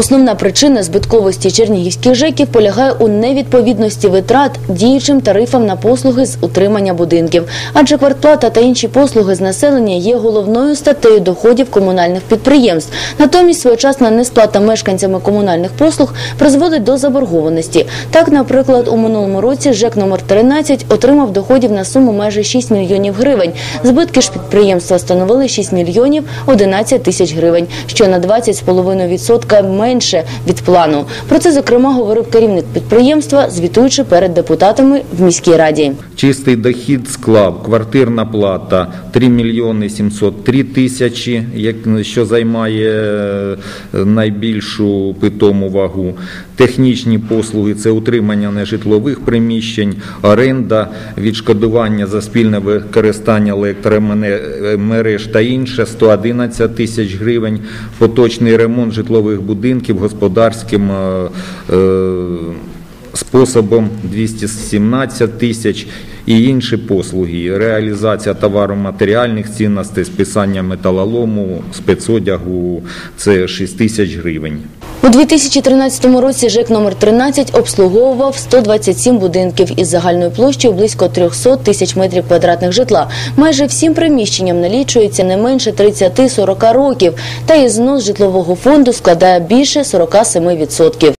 Основна причина збитковості чернігівських ЖЕКів полягає у невідповідності витрат діючим тарифам на послуги з утримання будинків. Адже квартплата та інші послуги з населення є головною статтею доходів комунальних підприємств. Натомість своєчасна несплата мешканцями комунальних послуг призводить до заборгованості. Так, наприклад, у минулому році ЖЕК номер 13 отримав доходів на суму майже 6 мільйонів гривень. Збитки ж підприємства становили 6 мільйонів 11 тисяч гривень, що на 20,5% менше від плану. Про це, зокрема, говорив керівник підприємства, звітуючи перед депутатами в міській раді. Чистий дохід склав квартирна плата 3 мільйони 703 тисячі, що займає е, найбільшу питому вагу. Технічні послуги це утримання нежитлових приміщень, оренда, відшкодування за спільне використання електромереж та інше 111 тисяч гривень, поточний ремонт житлових будинків господарським е, е, способом 217 тисяч і інші послуги, реалізація товаро-матеріальних цінностей, списання металолому, спецодягу – це 6 тисяч гривень. У 2013 році ЖЕК номер 13 обслуговував 127 будинків із загальною площею близько 300 тисяч метрів квадратних житла. Майже всім приміщенням налічується не менше 30-40 років, та і знос житлового фонду складає більше 47%.